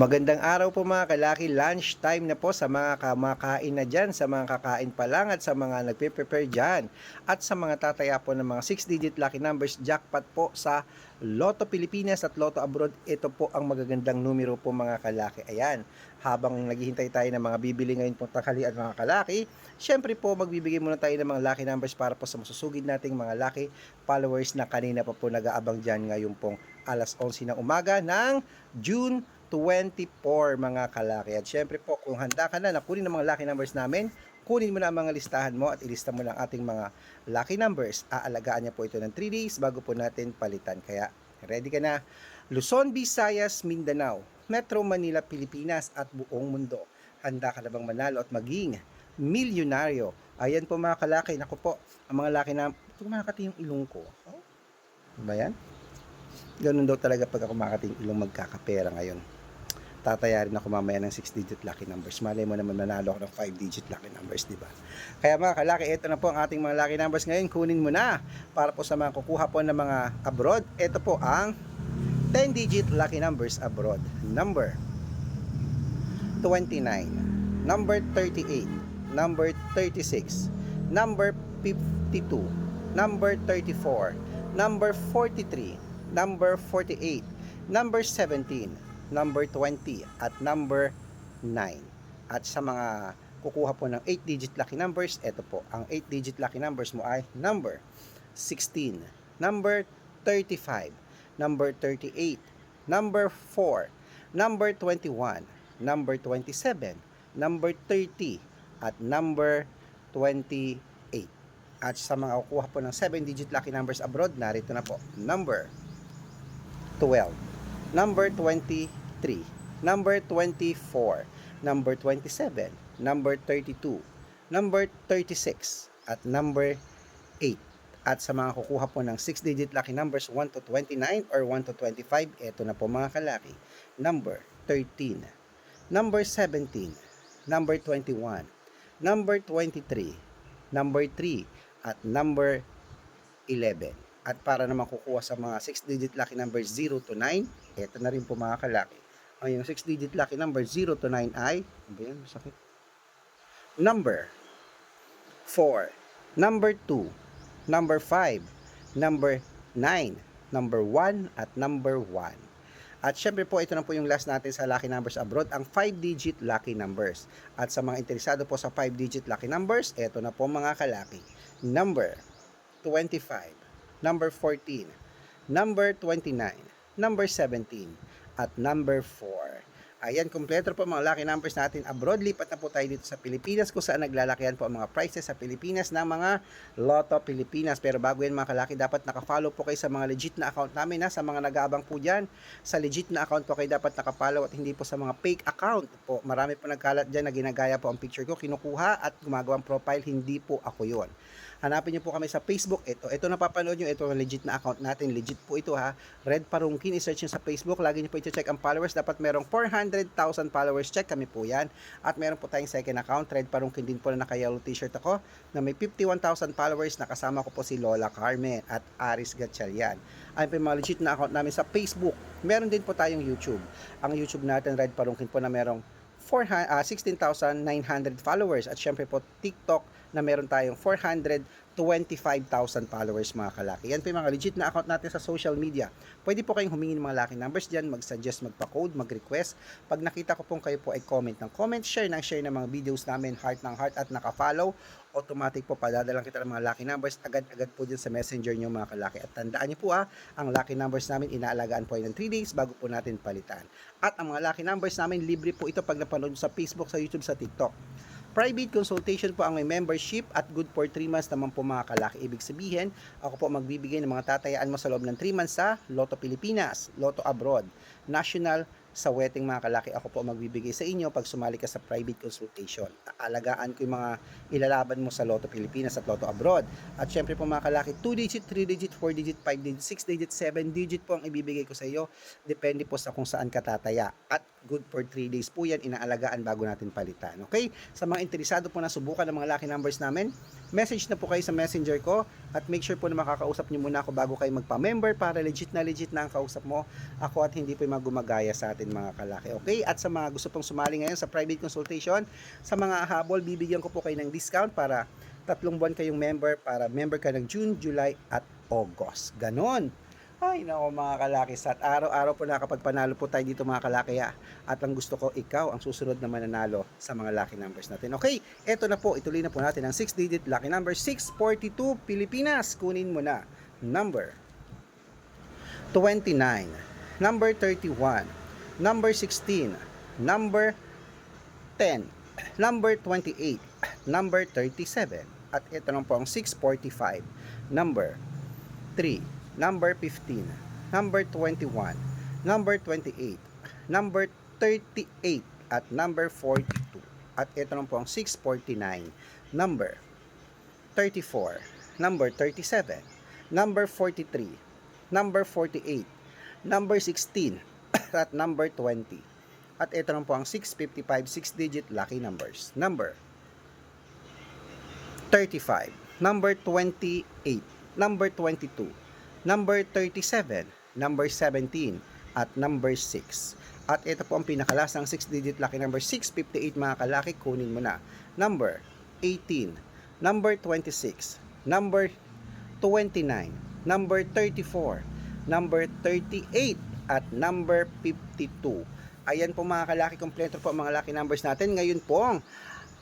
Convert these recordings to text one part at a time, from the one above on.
Magandang araw po mga kalaki, lunch time na po sa mga kamakain na dyan, sa mga kakain pa lang at sa mga nagpe-prepare dyan. At sa mga tataya po ng mga 6-digit lucky numbers, jackpot po sa Lotto Pilipinas at Lotto Abroad. Ito po ang magagandang numero po mga kalaki. Ayan, habang naghihintay tayo ng mga bibili ngayon po tanghali at mga kalaki, syempre po magbibigay muna tayo ng mga lucky numbers para po sa masusugid nating mga lucky followers na kanina pa po nag-aabang dyan ngayon pong alas 11 ng umaga ng June 24 mga kalaki. At syempre po, kung handa ka na na kunin ang mga lucky numbers namin, kunin mo na ang mga listahan mo at ilista mo lang ating mga lucky numbers. Aalagaan niya po ito ng 3 days bago po natin palitan. Kaya, ready ka na? Luzon, Visayas, Mindanao, Metro Manila, Pilipinas at buong mundo. Handa ka na bang manalo at maging milyonaryo? Ayan po mga kalaki. Naku po, ang mga laki na... Ito kumakati yung ilong ko. Oh, ano ba yan? Ganun daw talaga pag ako makakating ilong magkakapera ngayon tatayarin ako mamaya ng 6-digit lucky numbers. Malay mo naman nanalo ako ng 5-digit lucky numbers, di ba? Kaya mga kalaki, ito na po ang ating mga lucky numbers ngayon. Kunin mo na para po sa mga kukuha po ng mga abroad. Ito po ang 10-digit lucky numbers abroad. Number 29, number 38, number 36, number 52, number 34, number 43, number 48, number 17, number 20 at number 9. At sa mga kukuha po ng 8-digit lucky numbers, ito po, ang 8-digit lucky numbers mo ay number 16, number 35, number 38, number 4, number 21, number 27, number 30, at number 28. At sa mga kukuha po ng 7-digit lucky numbers abroad, narito na po, number 12, number 23, number 24, number 27, number 32, number 36, at number 8. At sa mga kukuha po ng 6-digit lucky numbers 1 to 29 or 1 to 25, ito na po mga kalaki. Number 13, number 17, number 21, number 23, number 3, at number 11. At para naman kukuha sa mga 6-digit lucky numbers 0 to 9, ito na rin po mga kalaki. Yung 6-digit lucky number 0 to 9 ay, ano ba yan? Masakit. Number 4, number 2, number 5, number 9, number 1, at number 1. At syempre po, ito na po yung last natin sa lucky numbers abroad, ang 5-digit lucky numbers. At sa mga interesado po sa 5-digit lucky numbers, ito na po mga kalaki. Number 25, number 14, number 29, number 17, at number 4. Ayan, kompleto po mga lucky numbers natin abroad. Lipat na po tayo dito sa Pilipinas kung saan naglalakihan po ang mga prices sa Pilipinas ng mga Lotto Pilipinas. Pero bago yan mga kalaki, dapat nakafollow po kayo sa mga legit na account namin. Ha? Sa mga nag-aabang po dyan, sa legit na account po kayo dapat nakafollow at hindi po sa mga fake account po. Marami po nagkalat dyan na ginagaya po ang picture ko, kinukuha at gumagawang profile. Hindi po ako yon. Hanapin niyo po kami sa Facebook. Ito, ito napapanood niyo, ito ang legit na account natin. Legit po ito ha. Red Parungkin, i-search niyo sa Facebook. Lagi niyo po i-check ang followers. Dapat merong 400,000 followers. Check kami po yan. At meron po tayong second account. Red Parungkin din po na naka-yellow t-shirt ako na may 51,000 followers. Nakasama ko po si Lola Carmen at Aris Gatchalian. Yung mga legit na account namin sa Facebook. Meron din po tayong YouTube. Ang YouTube natin, Red Parungkin po na merong 400, ah, 16,900 followers at syempre po TikTok na meron tayong 425,000 followers mga kalaki. Yan po yung mga legit na account natin sa social media. Pwede po kayong humingi ng mga lucky numbers dyan, mag-suggest, magpa-code, mag-request. Pag nakita ko pong kayo po ay comment ng comment, share ng share ng mga videos namin, heart ng heart at naka-follow, automatic po padadalang kita ng mga lucky numbers agad-agad po dyan sa messenger nyo mga kalaki. At tandaan nyo po ah, ang lucky numbers namin inaalagaan po ng 3 days bago po natin palitan. At ang mga lucky numbers namin libre po ito pag napanood sa Facebook, sa YouTube, sa TikTok. Private consultation po ang may membership at good for 3 months naman po mga kalaki. Ibig sabihin, ako po magbibigay ng mga tatayaan mo sa loob ng 3 months sa Lotto Pilipinas, Lotto Abroad, National, sa wedding mga kalaki. Ako po magbibigay sa inyo pag sumali ka sa private consultation. Aalagaan ko yung mga ilalaban mo sa Lotto Pilipinas at Lotto Abroad. At syempre po mga kalaki, 2 digit, 3 digit, 4 digit, 5 digit, 6 digit, 7 digit po ang ibibigay ko sa iyo. Depende po sa kung saan ka tataya. At good for 3 days po yan, inaalagaan bago natin palitan. Okay? Sa mga interesado po na subukan ng mga lucky numbers namin, message na po kayo sa messenger ko at make sure po na makakausap niyo muna ako bago kayo magpa-member para legit na legit na ang kausap mo ako at hindi po yung mga gumagaya sa atin mga kalaki. Okay? At sa mga gusto pong sumali ngayon sa private consultation, sa mga habol, bibigyan ko po kayo ng discount para tatlong buwan kayong member para member ka ng June, July at August. Ganon. Ay, nako mga kalaki. At araw-araw po nakapagpanalo po tayo dito mga kalaki. ah. At ang gusto ko, ikaw ang susunod na mananalo sa mga lucky numbers natin. Okay, eto na po. Ituloy na po natin ang 6-digit lucky number 642 Pilipinas. Kunin mo na. Number 29. Number 31. Number 16. Number 10. Number 28. Number 37. At ito lang po ang 645. Number 3, number 15, number 21, number 28, number 38, at number 42. At ito lang po ang 649, number 34, number 37, number 43, number 48, number 16, at number 20. At ito lang po ang 655 6-digit lucky numbers. Number 35, number 28, number 22, number 37, number 17, at number 6. At ito po ang pinakalasang 6-digit lucky number 658 mga kalaki, kunin mo na. Number 18, number 26, number 29, number 34, number 38, at number 52. Ayan po mga kalaki, kompleto po ang mga lucky numbers natin. Ngayon po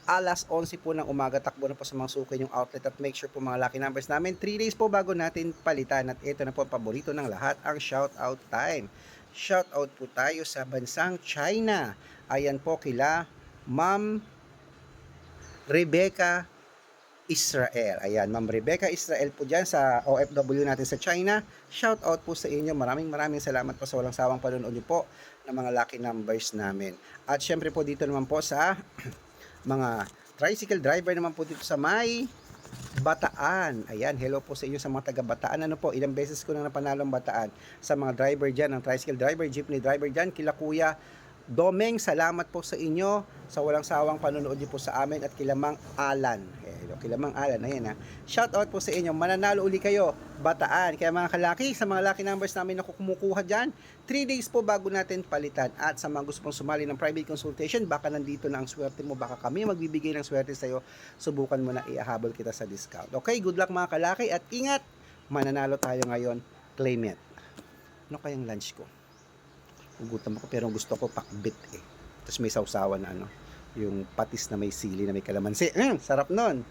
alas 11 po ng umaga takbo na po sa mga suki yung outlet at make sure po mga lucky numbers namin 3 days po bago natin palitan at ito na po ang paborito ng lahat ang shout out time shout out po tayo sa bansang China ayan po kila Ma'am Rebecca Israel. Ayan, Ma'am Rebecca Israel po dyan sa OFW natin sa China. Shout out po sa inyo. Maraming maraming salamat po sa walang sawang panonood niyo po ng mga lucky numbers namin. At syempre po dito naman po sa mga tricycle driver naman po dito sa may Bataan. Ayan, hello po sa inyo sa mga taga Bataan. Ano po, ilang beses ko nang napanalo ang Bataan sa mga driver dyan, ang tricycle driver, jeepney driver dyan, kila Kuya Domeng, salamat po sa inyo sa walang sawang panonood niyo po sa amin at kilamang Alan. Eh, hello, kilamang Alan, ayan ha. Shout out po sa inyo, mananalo uli kayo, Bataan. Kaya mga kalaki, sa mga lucky numbers namin na kumukuha dyan, 3 days po bago natin palitan. At sa mga gusto pong sumali ng private consultation, baka nandito na ang swerte mo, baka kami magbibigay ng swerte sa iyo, subukan mo na iahabol kita sa discount. Okay, good luck mga kalaki at ingat, mananalo tayo ngayon, claim it. Ano kayang lunch ko? Gugutom ako pero gusto ko pakbit eh. Tapos may sausawan na ano, yung patis na may sili na may kalamansi. Mm, sarap nun.